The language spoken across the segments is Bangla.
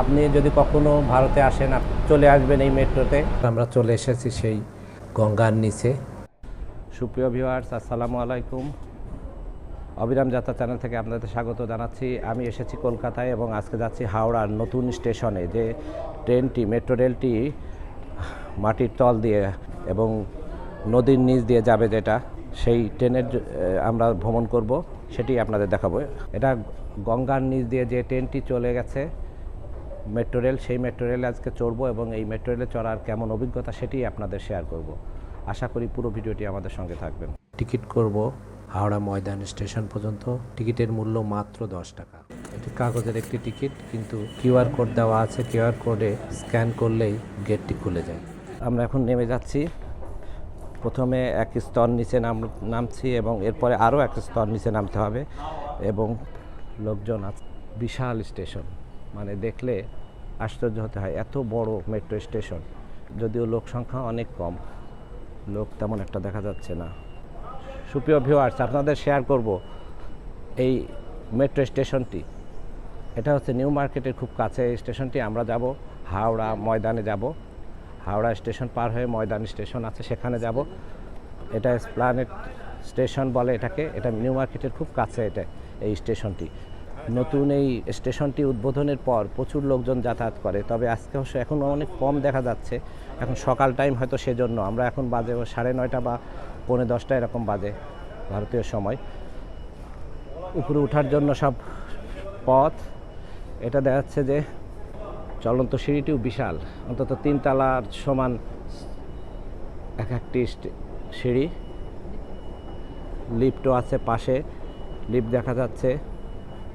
আপনি যদি কখনো ভারতে আসেন চলে আসবেন এই মেট্রোতে। আমরা চলে এসেছি সেই গঙ্গার নিচে। সুপ্রিয় ভিউয়ার্স আসসালামু আলাইকুম। অবিরাম যাত্রা চ্যানেল থেকে আপনাদের স্বাগত জানাচ্ছি। আমি এসেছি কলকাতায় এবং আজকে যাচ্ছি হাওড়ার নতুন স্টেশনে যে ট্রেনটি মেট্রো রেলটি মাটির তল দিয়ে এবং নদীর নিচ দিয়ে যাবে যেটা সেই ট্রেনের আমরা ভ্রমণ করব সেটি আপনাদের দেখাবো। এটা গঙ্গার নিচ দিয়ে যে ট্রেনটি চলে গেছে মেট্রো রেল সেই মেট্রো রেলে আজকে চড়বো এবং এই মেট্রো রেলে চড়ার কেমন অভিজ্ঞতা সেটি আপনাদের শেয়ার করব। আশা করি পুরো ভিডিওটি আমাদের সঙ্গে থাকবেন। টিকিট করব হাওড়া ময়দান স্টেশন পর্যন্ত। টিকিটের মূল্য মাত্র দশ টাকা। এটি কাগজের একটি টিকিট কিন্তু কিউআর কোড দেওয়া আছে। কিউআর কোডে স্ক্যান করলেই গেটটি খুলে যায়। আমরা এখন নেমে যাচ্ছি। প্রথমে এক স্তর নিচে নাম নামছি এবং এরপরে আরও এক স্তর নিচে নামতে হবে এবং লোকজন আছে বিশাল স্টেশন। মানে দেখলে আশ্চর্য হতে হয়, এত বড় মেট্রো স্টেশন যদিও লোক সংখ্যা অনেক কম, লোক তেমন একটা দেখা যাচ্ছে না। সুপ্রিয় ভিউয়ার্স আপনাদের শেয়ার করব এই মেট্রো স্টেশনটি এটা হচ্ছে নিউ মার্কেটের খুব কাছে এই স্টেশনটি আমরা যাব হাওড়া ময়দানে যাব। হাওড়া স্টেশন পার হয়ে ময়দান স্টেশন আছে, সেখানে যাব। এটা প্ল্যানেট স্টেশন বলে এটাকে। এটা নিউ মার্কেটের খুব কাছে এটা, এই স্টেশনটি নতুন এই স্টেশনটি উদ্বোধনের পর প্রচুর লোকজন যাতায়াত করে, তবে আজকে অবশ্য এখন অনেক কম দেখা যাচ্ছে। এখন সকাল টাইম হয়তো সেজন্য। আমরা এখন বাজে সাড়ে নয়টা বা পৌনে দশটা এরকম বাজে ভারতীয় সময়। উপরে ওঠার জন্য সব পথ। এটা দেখা যাচ্ছে যে চলন্ত সিঁড়িটিও বিশাল। অন্তত তিন তালার সমান এক একটি সিঁড়ি। লিফটও আছে পাশে। লিফট দেখা যাচ্ছে।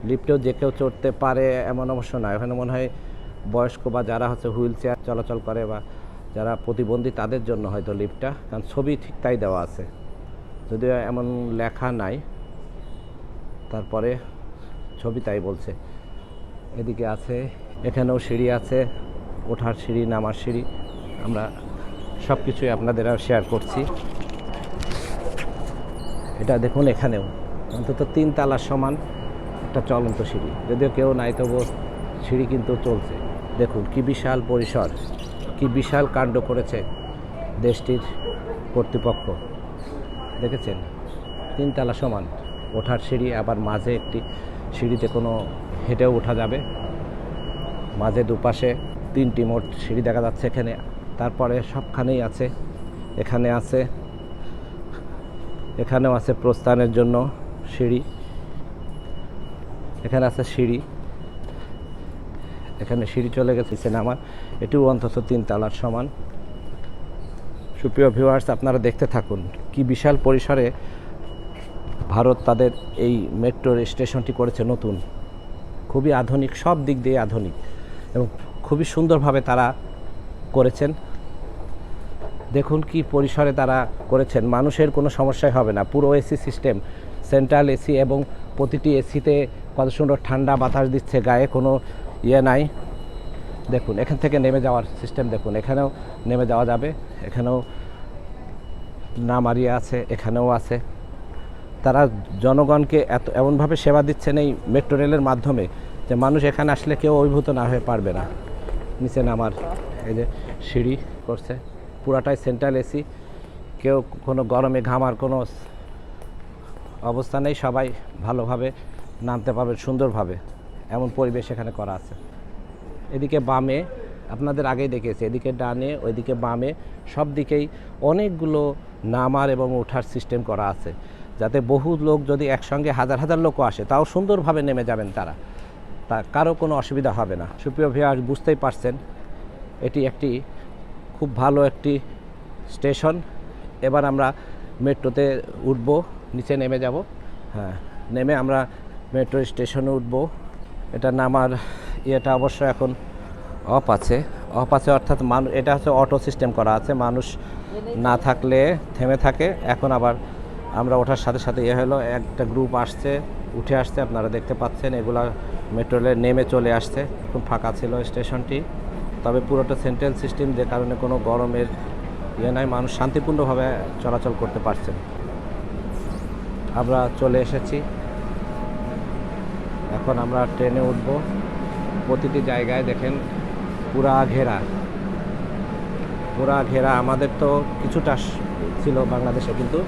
লিফটেও যে কেউ চড়তে পারে এমন অবশ্য নয়। ওখানে মনে হয় বয়স্ক বা যারা হচ্ছে হুইল চেয়ার চলাচল করে বা যারা প্রতিবন্ধী তাদের জন্য হয়তো লিফটটা, কারণ ছবি ঠিক তাই দেওয়া আছে। যদিও এমন লেখা নাই। তারপরে ছবি তাই বলছে। এদিকে আছে, এখানেও সিঁড়ি আছে, ওঠার সিঁড়ি, নামার সিঁড়ি। আমরা সব কিছুই আপনাদের আর শেয়ার করছি। এটা দেখুন এখানেও। অন্তত তিন তালার সমান। একটা চলন্ত সিঁড়ি। যদিও কেউ নাই, তবু সিঁড়ি কিন্তু চলছে। দেখুন, কি বিশাল পরিসর, কি বিশাল কাণ্ড করেছে দেশটির কর্তৃপক্ষ। দেখেছেন? তিনতলা সমান। ওঠার সিঁড়ি, আবার মাঝে একটি সিঁড়িতে কোনো হেঁটেও ওঠা যাবে। মাঝে দুপাশে তিনটি মোট সিঁড়ি দেখা যাচ্ছে এখানে। তারপরে সবখানেই আছে, এখানে আছে, এখানেও আছে প্রস্থানের জন্য সিঁড়ি। এখানে আছে সিঁড়ি। এখানে সিঁড়ি চলে গেছে সিনেমার এটিও অন্তত তিন তালার সমান। সুপ্রিয় ভিউয়ার্স আপনারা দেখতে থাকুন কি বিশাল পরিসরে ভারত তাদের এই মেট্রো স্টেশনটি করেছে নতুন। খুবই আধুনিক, সব দিক দিয়ে আধুনিক এবং খুবই সুন্দরভাবে তারা করেছেন। দেখুন কি পরিসরে তারা করেছেন। মানুষের কোনো সমস্যাই হবে না। পুরো এসি সিস্টেম, সেন্ট্রাল এসি এবং প্রতিটি এসিতে কত সুন্দর ঠান্ডা, বাতাস দিচ্ছে, গায়ে কোনো ইয়ে নাই। দেখুন, এখান থেকে নেমে যাওয়ার সিস্টেম দেখুন, এখানেও নেমে যাওয়া যাবে, এখানেও না নামারিয়া আছে, এখানেও আছে। তারা জনগণকে এত, এমনভাবে সেবা দিচ্ছেন এই মেট্রো রেলের মাধ্যমে যে মানুষ এখানে আসলে কেউ অভিভূত না হয়ে পারবে না। নিচে নামার, এই যে সিঁড়ি করছে, পুরাটাই সেন্ট্রাল এসি কেউ কোনো গরমে ঘামার কোনো অবস্থা নেই, সবাই ভালোভাবে নামতে পারবেন সুন্দরভাবে। এমন পরিবেশ এখানে করা আছে। এদিকে বামে, আপনাদের আগেই দেখেছি এদিকে ডানে, ওইদিকে বামে, সব দিকেই অনেকগুলো নামার এবং ওঠার সিস্টেম করা আছে। যাতে বহু লোক যদি একসঙ্গে হাজার হাজার লোকও আসে, তাও সুন্দরভাবে নেমে যাবেন তারা। তা কারও কোনো অসুবিধা হবে না। সুপ্রিয় ভিয়ার বুঝতেই পারছেন, এটি একটি খুব ভালো একটি স্টেশন এবার আমরা মেট্রোতে উঠব, নিচে নেমে যাব। হ্যাঁ নেমে আমরা মেট্রো স্টেশনে উঠব। এটা নামার ইয়েটা অবশ্য এখন অফ আছে। অফ আছে অর্থাৎ মানুষ এটা হচ্ছে অটো সিস্টেম করা আছে। মানুষ না থাকলে থেমে থাকে। এখন আবার আমরা ওঠার সাথে সাথে ইয়ে হলো, একটা গ্রুপ আসছে, উঠে আসছে, আপনারা দেখতে পাচ্ছেন, এগুলা মেট্রো নেমে চলে আসছে। খুব ফাঁকা ছিল স্টেশনটি। তবে পুরোটা সেন্ট্রাল সিস্টেম যে কারণে কোনো গরমের ইয়ে নাই। মানুষ শান্তিপূর্ণভাবে চলাচল করতে পারছেন আমরা চলে এসেছি। এখন আমরা ট্রেনে উঠব। প্রতিটি জায়গায় দেখেন পুরা ঘেরা। পুরা ঘেরা, আমাদের তো কিছুটা ছিল বাংলাদেশে, কিন্তু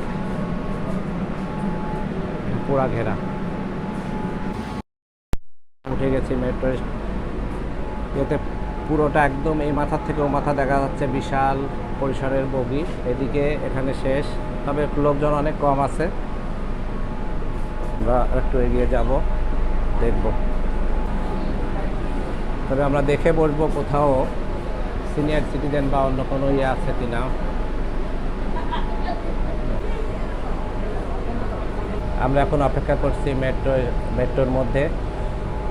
পুরা ঘেরা। উঠে গেছি মেট্রো এতে পুরোটা একদম এই মাথার থেকে ও মাথা দেখা যাচ্ছে বিশাল পরিসরের বগি। এদিকে এখানে শেষ, তবে লোকজন অনেক কম আছে। আমরা একটু এগিয়ে যাব। দেখব। তবে আমরা দেখে বসবো কোথাও সিনিয়র সিটিজেন বা অন্য কোনো ইয়ে আছে কিনা। আমরা এখন অপেক্ষা করছি মেট্রো মেট্রোর মধ্যে।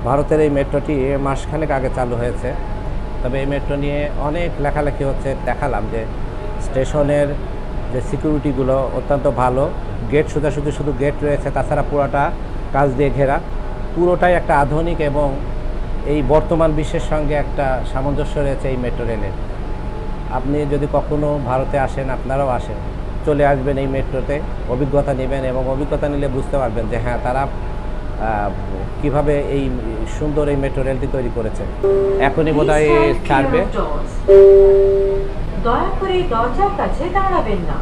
ভারতের এই মেট্রোটি মাসখানেক আগে চালু হয়েছে। তবে এই মেট্রো নিয়ে অনেক লেখালেখি হচ্ছে, দেখালাম যে স্টেশনের যে সিকিউরিটিগুলো অত্যন্ত ভালো। গেট সোজাসুজি শুধু গেট রয়েছে, তাছাড়া পুরোটা কাজ দিয়ে ঘেরা। পুরোটাই একটা আধুনিক এবং এই বর্তমান বিশ্বের সঙ্গে একটা সামঞ্জস্য রয়েছে এই মেট্রো রেলের। আপনি যদি কখনো ভারতে আসেন আপনারাও আসেন চলে আসবেন এই মেট্রোতে অভিজ্ঞতা নেবেন এবং অভিজ্ঞতা নিলে বুঝতে পারবেন যে হ্যাঁ তারা কীভাবে এই সুন্দর এই মেট্রো রেলটি তৈরি করেছে। এখনই বোধ হয় ছাড়বে। clear of doors. দয়া করে দরজার কাছে দাঁড়াবেন না।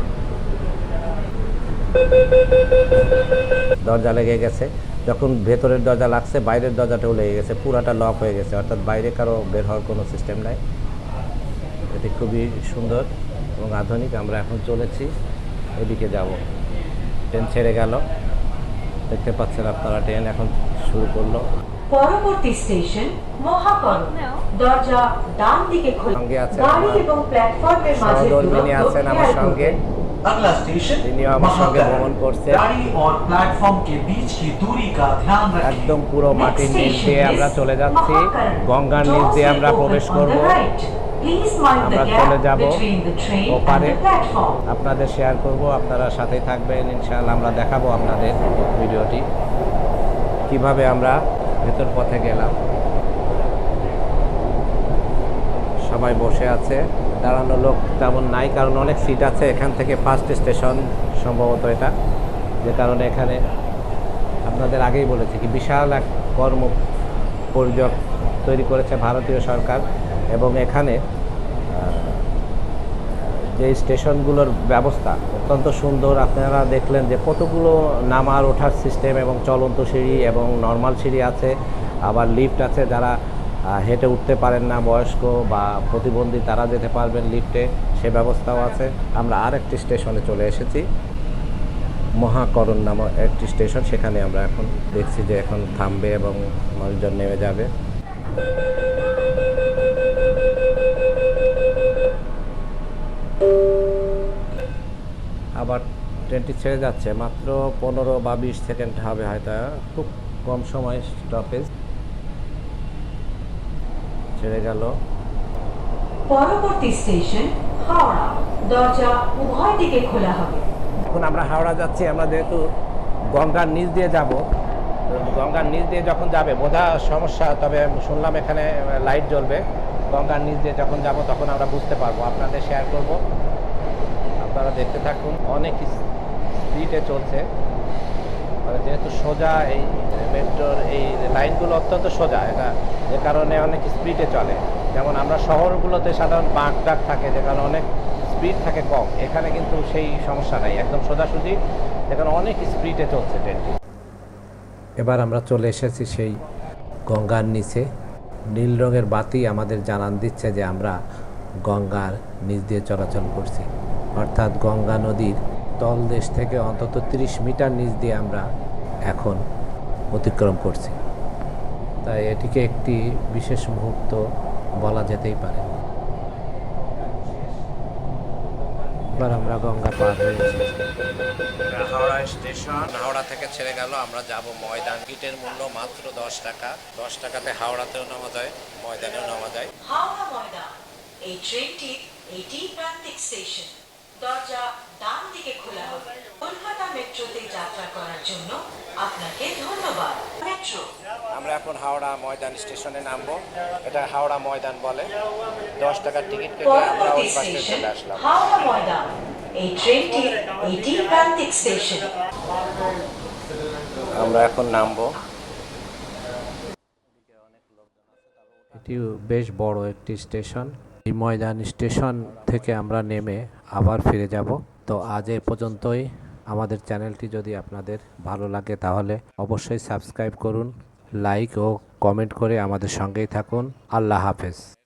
দরজা লেগে গেছে। যখন ভেতরের দরজা লাগছে বাইরের দরজাটাও লেগে গেছে পুরাটা লক হয়ে গেছে। অর্থাৎ বাইরে কারও বের হওয়ার কোনো সিস্টেম নাই। এটি খুবই সুন্দর এবং আধুনিক। আমরা এখন চলেছি এদিকে যাব। ট্রেন ছেড়ে গেল। দেখতে পাচ্ছেন আপনারা ট্রেন এখন শুরু করল। পরবর্তী স্টেশন মহাকরণ দরজা ডান দিকে খোলা গাড়ি এবং প্ল্যাটফর্মের মাঝে আছেন আমার সঙ্গে। তিনি আমার সঙ্গে ভ্রমণ করছেন একদম পুরো মাটির নিচ দিয়ে আমরা চলে যাচ্ছি গঙ্গার নিচ দিয়ে আমরা প্রবেশ করব আমরা চলে যাব ওপারে আপনাদের শেয়ার করব আপনারা সাথে থাকবেন ইনশাআল্লাহ আমরা দেখাবো আপনাদের ভিডিওটি কীভাবে আমরা ভেতর পথে গেলাম। সবাই বসে আছে। দাঁড়ানো লোক তেমন নাই, কারণ অনেক সিট আছে এখান থেকে ফার্স্ট স্টেশন সম্ভবত এটা। যে কারণে এখানে আপনাদের আগেই বলেছি কি, বিশাল এক কর্ম পরিযোগ তৈরি করেছে ভারতীয় সরকার এবং এখানে যে স্টেশনগুলোর ব্যবস্থা অত্যন্ত সুন্দর। আপনারা দেখলেন যে কতগুলো নামার ওঠার সিস্টেম এবং চলন্ত সিঁড়ি এবং নর্মাল সিঁড়ি আছে, আবার লিফট আছে যারা হেঁটে উঠতে পারেন না বয়স্ক বা প্রতিবন্ধী, তারা যেতে পারবেন লিফটে, সে ব্যবস্থাও আছে। আমরা আর একটি স্টেশনে চলে এসেছি। মহাকরণ নামক একটি স্টেশন, সেখানে আমরা এখন দেখছি যে এখন থামবে এবং মানুষজন নেমে যাবে। আবার ট্রেনটি ছেড়ে যাচ্ছে। মাত্র পনেরো বা বিশ সেকেন্ড হবে, হয়তো খুব কম সময় স্টপেজ ছেড়ে গেল। পরবর্তী স্টেশন হাওড়া। দরজা উভয় দিকে খোলা হবে। এখন আমরা হাওড়া যাচ্ছি আমরা যেহেতু গঙ্গার নিচ দিয়ে যাব গঙ্গার নিচ দিয়ে যখন যাবে বোঝা সমস্যা তবে শুনলাম এখানে লাইট জ্বলবে। গঙ্গার নিচ দিয়ে যখন যাব তখন আমরা বুঝতে পারব। আপনাদের শেয়ার করব। আপনারা দেখতে থাকুন। অনেক স্পিডে চলছে। মানে যেহেতু সোজা এই মেট্রোর এই লাইনগুলো অত্যন্ত সোজা, এটা যে কারণে অনেক স্পিডে চলে। যেমন আমরা শহরগুলোতে সাধারণ বাঁক ডাক থাকে, যে কারণে অনেক স্পিড থাকে কম। এখানে কিন্তু সেই সমস্যা নাই, একদম সোজাসুজি। যেখানে অনেক স্পিডে চলছে ট্রেনটি এবার আমরা চলে এসেছি সেই গঙ্গার নিচে। নীল রঙের বাতি আমাদের জানান দিচ্ছে যে আমরা গঙ্গার নিচ দিয়ে চলাচল করছি। অর্থাৎ গঙ্গা নদীর তলদেশ থেকে অন্তত 30 মিটার নিচ দিয়ে আমরা এখন অতিক্রম করছি। তাই এটিকে একটি বিশেষ মুহূর্ত বলা যেতেই পারে। এবার আমরা গঙ্গা পার হয়ে হাওড়া স্টেশন হাওড়া থেকে ছেড়ে গেল। আমরা যাব ময়দান। টিকিটের মূল্য মাত্র দশ টাকা। দশ টাকাতে হাওড়াতেও নামা যায় ময়দানেও নামা যায়। হাওড়া ময়দান এই ট্রেনটি এইটি প্রান্তিক স্টেশন দরজা ডান দিকে খোলা হবে। কলকাতা মেট্রোতে যাত্রা করার জন্য আপনাকে ধন্যবাদ। মেট্রো। আমরা এখন হাওড়া ময়দান স্টেশনে নামবো। এটা হাওড়া ময়দান বলে। দশ টাকার টিকিট কেটে আমরা ওই পাশে স্টেশন চলে আসলাম। হাওড়া ময়দান। এই ট্রেনটি প্রান্তিক স্টেশন। আমরা এখন নামবো। এটি বেশ বড় একটি স্টেশন। এই ময়দান স্টেশন থেকে আমরা নেমে আবার ফিরে যাব। তো আজ এ পর্যন্তই। আমাদের চ্যানেলটি যদি আপনাদের ভালো লাগে তাহলে অবশ্যই সাবস্ক্রাইব করুন, লাইক ও কমেন্ট করে আমাদের সঙ্গেই থাকুন। আল্লাহ হাফেজ।